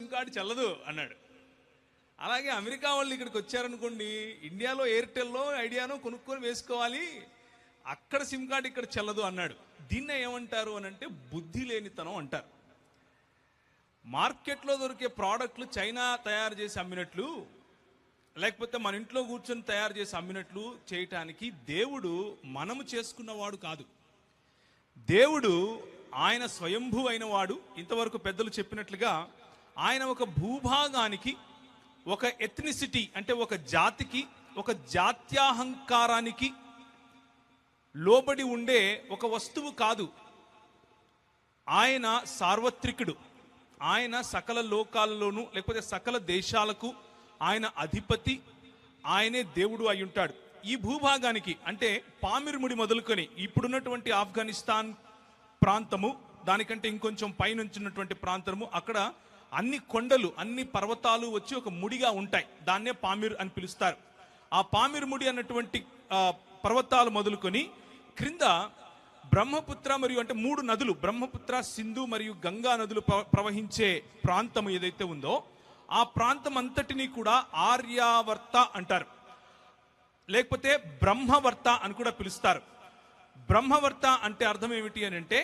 SIM card చెల్లదు అన్నాడు. అలాగే అమెరికా వాళ్ళు ఇక్కడికి వచ్చారనుకోండి ఇండియాలో ఎయిర్టెల్లో ఐడియాను కొనుక్కొని వేసుకోవాలి అక్కడ సిమ్ కార్డు ఇక్కడ చెల్లదు అన్నాడు. దీన్నే ఏమంటారు అని అంటే బుద్ధి లేనితనం అంటారు. మార్కెట్లో దొరికే ప్రోడక్ట్లు చైనా తయారు చేసి అమ్మినట్లు లేకపోతే మన ఇంట్లో కూర్చొని తయారు చేసి అమ్మినట్లు చేయటానికి దేవుడు మనము చేసుకున్నవాడు కాదు. దేవుడు ఆయన స్వయంభూ అయిన వాడు ఇంతవరకు పెద్దలు చెప్పినట్లుగా ఆయన ఒక భూభాగానికి ఒక ఎథ్నిసిటీ అంటే ఒక జాతికి ఒక జాత్యాహంకారానికి లోబడి ఉండే ఒక వస్తువు కాదు. ఆయన సార్వత్రికుడు. ఆయన సకల లోకాలలోనూ లేకపోతే సకల దేశాలకు ఆయన అధిపతి ఆయనే దేవుడు అయి ఉంటాడు. ఈ భూభాగానికి అంటే పామిరుముడి మొదలుకొని ఇప్పుడున్నటువంటి ఆఫ్ఘనిస్తాన్ ప్రాంతము దానికంటే ఇంకొంచెం పైనుంచినటువంటి ప్రాంతము అక్కడ అన్ని కొండలు అన్ని పర్వతాలు వచ్చి ఒక ముడిగా ఉంటాయి. దాన్నే పామిర్ అని పిలుస్తారు. ఆ పామిర్ ముడి అన్నటువంటి పర్వతాలు మొదలుకొని క్రింద బ్రహ్మపుత్ర మరియు అంటే మూడు నదులు బ్రహ్మపుత్ర సింధు మరియు గంగా నదులు ప్రవహించే ప్రాంతం ఏదైతే ఉందో ఆ ప్రాంతం అంతటినీ కూడా ఆర్యావర్త అంటారు. లేకపోతే బ్రహ్మవర్త అని కూడా పిలుస్తారు. బ్రహ్మవర్త అంటే అర్థం ఏమిటి అని అంటే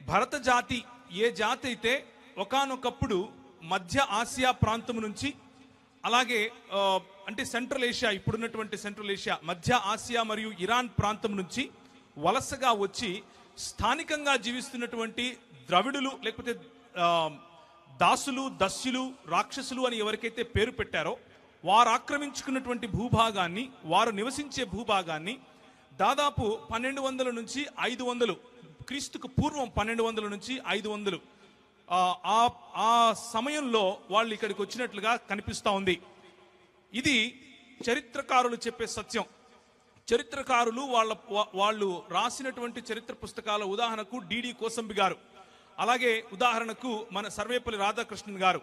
భరత జాతి ఏ జాతి అయితే ఒకానొకప్పుడు మధ్య ఆసియా ప్రాంతం నుంచి అలాగే అంటే సెంట్రల్ ఏషియా ఇప్పుడున్నటువంటి సెంట్రల్ ఏషియా మధ్య ఆసియా మరియు ఇరాన్ ప్రాంతం నుంచి వలసగా వచ్చి స్థానికంగా జీవిస్తున్నటువంటి ద్రవిడులు లేకపోతే దాసులు దస్యులు రాక్షసులు అని ఎవరికైతే పేరు పెట్టారో వారు ఆక్రమించుకున్నటువంటి భూభాగాన్ని వారు నివసించే భూభాగాన్ని దాదాపు పన్నెండు వందల నుంచి ఐదు వందలు క్రీస్తుకు పూర్వం పన్నెండు వందల నుంచి ఐదు వందలు ఆ, ఆ సమయంలో వాళ్ళు ఇక్కడికి వచ్చినట్లుగా కనిపిస్తూ ఉంది. ఇది చరిత్రకారులు చెప్పే సత్యం. చరిత్రకారులు వాళ్ళ వాళ్ళు రాసినటువంటి చరిత్ర పుస్తకాల ఉదాహరణకు డిడి కోసంబి గారు. అలాగే ఉదాహరణకు మన సర్వేపల్లి రాధాకృష్ణన్ గారు.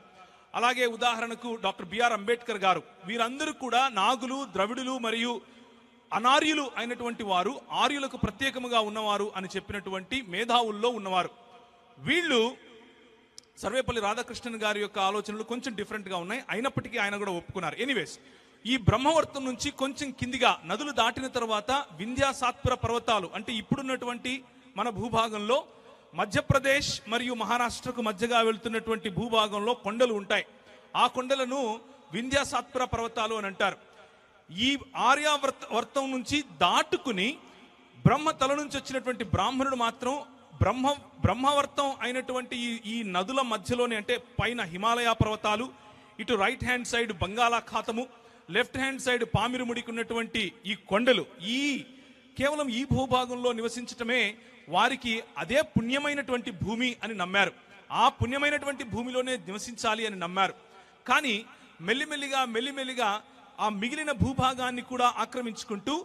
అలాగే ఉదాహరణకు డాక్టర్ బిఆర్ అంబేద్కర్ గారు. వీరందరూ కూడా నాగులు ద్రవిడులు మరియు అనార్యులు అయినటువంటి వారు ఆర్యులకు ప్రత్యేకముగా ఉన్నవారు అని చెప్పినటువంటి మేధావుల్లో ఉన్నవారు. వీళ్ళు సర్వేపల్లి రాధాకృష్ణన్ గారి యొక్క ఆలోచనలు కొంచెం డిఫరెంట్గా ఉన్నాయి. అయినప్పటికీ ఆయన కూడా ఒప్పుకున్నారు. ఎనీవేస్ ఈ బ్రహ్మవర్తం నుంచి కొంచెం కిందిగా నదులు దాటిన తర్వాత వింధ్యాసాత్పుర పర్వతాలు అంటే ఇప్పుడున్నటువంటి మన భూభాగంలో మధ్యప్రదేశ్ మరియు మహారాష్ట్రకు మధ్యగా వెళ్తున్నటువంటి భూభాగంలో కొండలు ఉంటాయి. ఆ కొండలను వింధ్యాసాత్పుర పర్వతాలు అని అంటారు. ఈ ఆర్యావర్త వర్తం నుంచి దాటుకుని బ్రహ్మ తల నుంచి వచ్చినటువంటి బ్రాహ్మణుడు మాత్రం బ్రహ్మ బ్రహ్మవర్తం అయినటువంటి ఈ ఈ నదుల మధ్యలోనే అంటే పైన హిమాలయ పర్వతాలు ఇటు రైట్ హ్యాండ్ సైడ్ బంగాళాఖాతము లెఫ్ట్ హ్యాండ్ సైడ్ పామిరుముడికి ఉన్నటువంటి ఈ కొండలు ఈ కేవలం ఈ భూభాగంలో నివసించటమే వారికి అదే పుణ్యమైనటువంటి భూమి అని నమ్మారు. ఆ పుణ్యమైనటువంటి భూమిలోనే నివసించాలి అని నమ్మారు. కానీ మెల్లిమెల్లిగా మెల్లిమెల్లిగా ఆ మిగిలిన భూభాగాన్ని కూడా ఆక్రమించుకుంటూ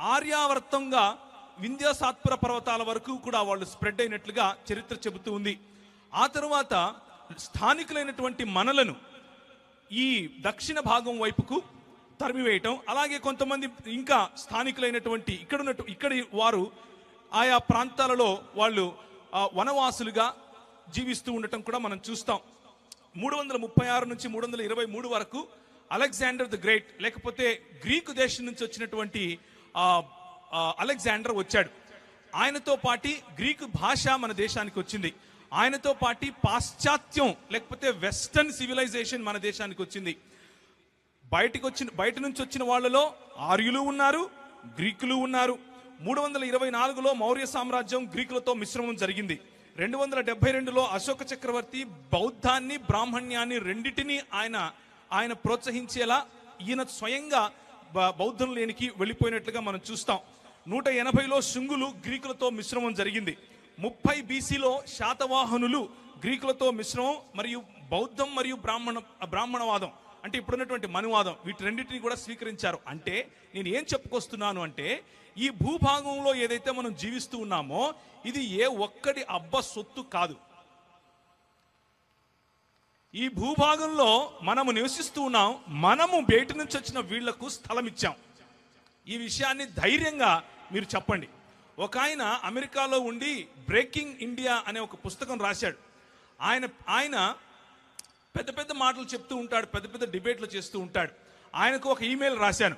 ఆర్యావర్తంగా వింధ్యాసాత్పుర పర్వతాల వరకు కూడా వాళ్ళు స్ప్రెడ్ అయినట్లుగా చరిత్ర చెబుతూ ఉంది. ఆ తరువాత స్థానికులైనటువంటి మనలను ఈ దక్షిణ భాగం వైపుకు తరిమివేయటం అలాగే కొంతమంది ఇంకా స్థానికులైనటువంటి ఇక్కడ ఉన్నట్టు ఇక్కడి వారు ఆయా ప్రాంతాలలో వాళ్ళు వనవాసులుగా జీవిస్తూ ఉండటం కూడా మనం చూస్తాం. మూడు వందల ముప్పై ఆరు నుంచి మూడు వందల ఇరవై మూడు వరకు అలెగ్జాండర్ ద గ్రేట్ లేకపోతే గ్రీకు దేశం నుంచి వచ్చినటువంటి అలెగ్జాండర్ వచ్చాడు. ఆయనతో పాటి గ్రీకు భాష మన దేశానికి వచ్చింది. ఆయనతో పాటి పాశ్చాత్యం లేకపోతే వెస్టర్న్ సివిలైజేషన్ మన దేశానికి వచ్చింది. బయటికి వచ్చిన బయట నుంచి వచ్చిన వాళ్ళలో ఆర్యులు ఉన్నారు గ్రీకులు ఉన్నారు. మూడు వందల ఇరవై నాలుగులో మౌర్య సామ్రాజ్యం గ్రీకులతో మిశ్రమం జరిగింది. రెండు వందల డెబ్బై రెండులో అశోక చక్రవర్తి బౌద్ధాన్ని బ్రాహ్మణ్యాన్ని రెండిటిని ఆయన ఆయన ప్రోత్సహించేలా ఈయన స్వయంగా బ- బౌద్ధం లేనికి వెళ్ళిపోయినట్లుగా మనం చూస్తాం. నూట ఎనభైలో శృంగులు గ్రీకులతో మిశ్రమం జరిగింది. ముప్పై బీసీలో శాతవాహనులు గ్రీకులతో మిశ్రమం మరియు బౌద్ధం మరియు బ్రాహ్మణ బ్రాహ్మణవాదం అంటే ఇప్పుడున్నటువంటి మనువాదం వీటి రెండింటిని కూడా స్వీకరించారు. అంటే నేను ఏం చెప్పుకొస్తున్నాను అంటే ఈ భూభాగంలో ఏదైతే మనం జీవిస్తూ ఉన్నామో ఇది ఏ ఒక్కడి అబ్బ సొత్తు కాదు. ఈ భూభాగంలో మనము నివసిస్తూ ఉన్నాం. మనము బయట నుంచి వచ్చిన వీళ్ళకు స్థలం ఇచ్చాం ఈ విషయాన్ని ధైర్యంగా మీరు చెప్పండి. ఒక ఆయన అమెరికాలో ఉండి బ్రేకింగ్ ఇండియా అనే ఒక పుస్తకం రాశాడు. ఆయన ఆయన పెద్ద పెద్ద మాటలు చెప్తూ ఉంటాడు పెద్ద పెద్ద డిబేట్లు చేస్తూ ఉంటాడు. ఆయనకు ఒక ఈమెయిల్ రాశాను.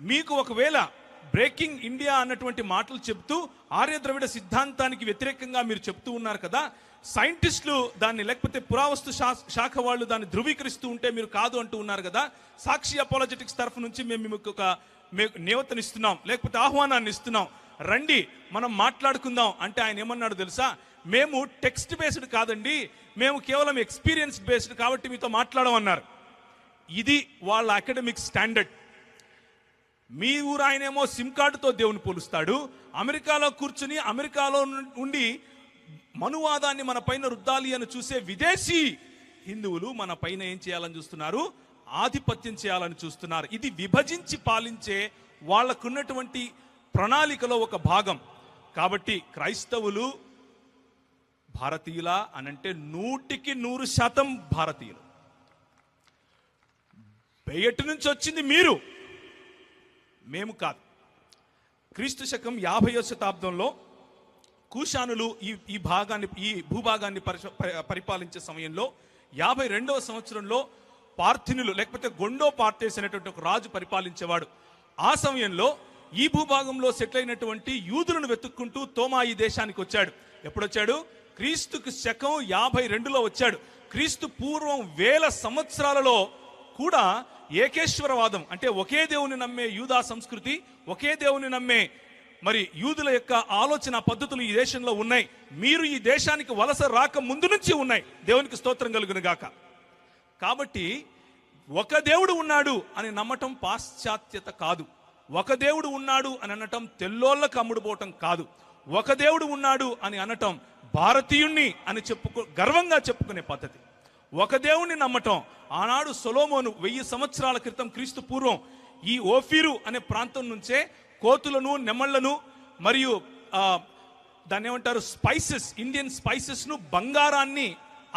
మీకు ఒకవేళ బ్రేకింగ్ ఇండియా అన్నటువంటి మాటలు చెప్తూ ఆర్య ద్రవిడ సిద్ధాంతానికి వ్యతిరేకంగా మీరు చెప్తూ ఉన్నారు కదా సైంటిస్టులు దాన్ని లేకపోతే పురావస్తు శా- శాఖ వాళ్ళు దాన్ని ధృవీకరిస్తూ ఉంటే మీరు కాదు అంటూ ఉన్నారు కదా సాక్షి అపోలజెటిక్స్ తరఫు నుంచి మేము మీకు ఒక మీకు నేవతనిస్తున్నాం లేకపోతే ఆహ్వానాన్ని ఇస్తున్నాం రండి మనం మాట్లాడుకుందాం అంటే ఆయన ఏమన్నాడు తెలుసా? మేము టెక్స్ట్ బేస్డ్ కాదండి మేము కేవలం ఎక్స్పీరియన్స్ బేస్డ్ కాబట్టి మీతో మాట్లాడమన్నారు. ఇది వాళ్ళ అకాడమిక్ స్టాండర్డ్. మీ ఊరు ఆయనేమో సిమ్ కార్డుతో దేవుని పోలుస్తాడు అమెరికాలో కూర్చుని అమెరికాలో ను- ఉండి మనువాదాన్ని మన పైన రుద్దాలి అని చూసే విదేశీ హిందువులు మన పైన ఏం చేయాలని చూస్తున్నారు? ఆధిపత్యం చేయాలని చూస్తున్నారు. ఇది విభజించి పాలించే వాళ్ళకున్నటువంటి ప్రణాళికలో ఒక భాగం. కాబట్టి క్రైస్తవులు భారతీయుల అనంటే నూటికి నూరు శాతం భారతీయులు. బయట నుంచి వచ్చింది మీరు. మేము కాదు. క్రీస్తు శకం యాభైవ శతాబ్దంలో కూషానులు ఈ ఈ భాగాన్ని ఈ భూభాగాన్ని పరిశ- పరిపాలించే సమయంలో యాభై రెండవ సంవత్సరంలో పార్థినులు లేకపోతే గొండో పార్టీస్ అనేటువంటి ఒక రాజు పరిపాలించేవాడు. ఆ సమయంలో ఈ భూభాగంలో సెటిల్ అయినటువంటి యూదులను వెతుక్కుంటూ తోమా ఈ దేశానికి వచ్చాడు. ఎప్పుడొచ్చాడు? క్రీస్తుకు శకం యాభై రెండులో వచ్చాడు. క్రీస్తు పూర్వం వేల సంవత్సరాలలో కూడా ఏకేశ్వరవాదం అంటే ఒకే దేవుని నమ్మే యూదా సంస్కృతి ఒకే దేవుని నమ్మే మరి యూదుల యొక్క ఆలోచన పద్ధతులు ఈ దేశంలో ఉన్నాయి. మీరు ఈ దేశానికి వలస రాక ముందు నుంచి ఉన్నాయి. దేవునికి స్తోత్రం కలుగును గాక. కాబట్టి ఒక దేవుడు ఉన్నాడు అని నమ్మటం పాశ్చాత్యత కాదు. ఒక దేవుడు ఉన్నాడు అని అనటం తెల్లోళ్ళకు అమ్ముడుపోవటం కాదు. ఒక దేవుడు ఉన్నాడు అని అనటం భారతీయుణ్ణి అని చెప్పుకో గర్వంగా చెప్పుకునే పద్ధతి. ఒక దేవుణ్ణి నమ్మటం ఆనాడు సొలోమోను వెయ్యి సంవత్సరాల క్రితం క్రీస్తు పూర్వం ఈ ఓఫీరు అనే ప్రాంతం నుంచే కోతులను నెమళ్ళను మరియు దాన్ని ఏమంటారు స్పైసెస్ ఇండియన్ స్పైసెస్ను బంగారాన్ని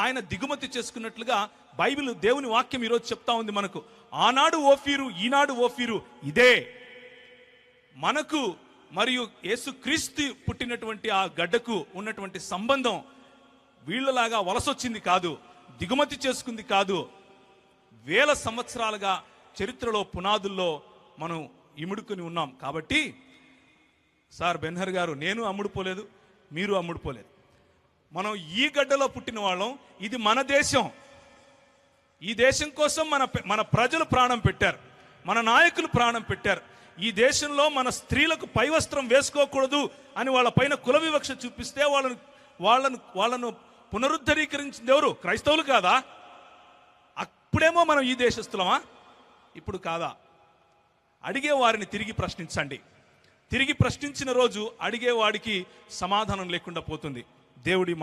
ఆయన దిగుమతి చేసుకున్నట్లుగా బైబిల్ దేవుని వాక్యం ఈరోజు చెప్తా ఉంది మనకు. ఆనాడు ఓఫీరు ఈనాడు ఓఫీరు ఇదే. మనకు మరియు యేసుక్రీస్తు పుట్టినటువంటి ఆ గడ్డకు ఉన్నటువంటి సంబంధం వీళ్ళలాగా వలసొచ్చింది కాదు దిగుమతి చేసుకుంది కాదు. వేల సంవత్సరాలుగా చరిత్రలో పునాదుల్లో మనం ఇముడుకుని ఉన్నాం. కాబట్టి సార్ బెన్హర్ గారు నేను అమ్ముడుపోలేదు మీరు అమ్ముడుపోలేదు. మనం ఈ గడ్డలో పుట్టిన వాళ్ళం ఇది మన దేశం. ఈ దేశం కోసం మన మన ప్రజలు ప్రాణం పెట్టారు. మన నాయకులు ప్రాణం పెట్టారు. ఈ దేశంలో మన స్త్రీలకు పైవస్త్రం వేసుకోకూడదు అని వాళ్ళ పైన కుల వివక్ష చూపిస్తే వాళ్ళను వాళ్ళను వాళ్ళను పునరుద్ధరీకరించింది ఎవరు? క్రైస్తవులు కాదా? అప్పుడేమో మనం ఈ దేశస్తులమా ఇప్పుడు కాదా? అడిగే వారిని తిరిగి ప్రశ్నించండి. తిరిగి ప్రశ్నించిన రోజు అడిగేవాడికి సమాధానం లేకుండా పోతుంది. దేవుడి మాట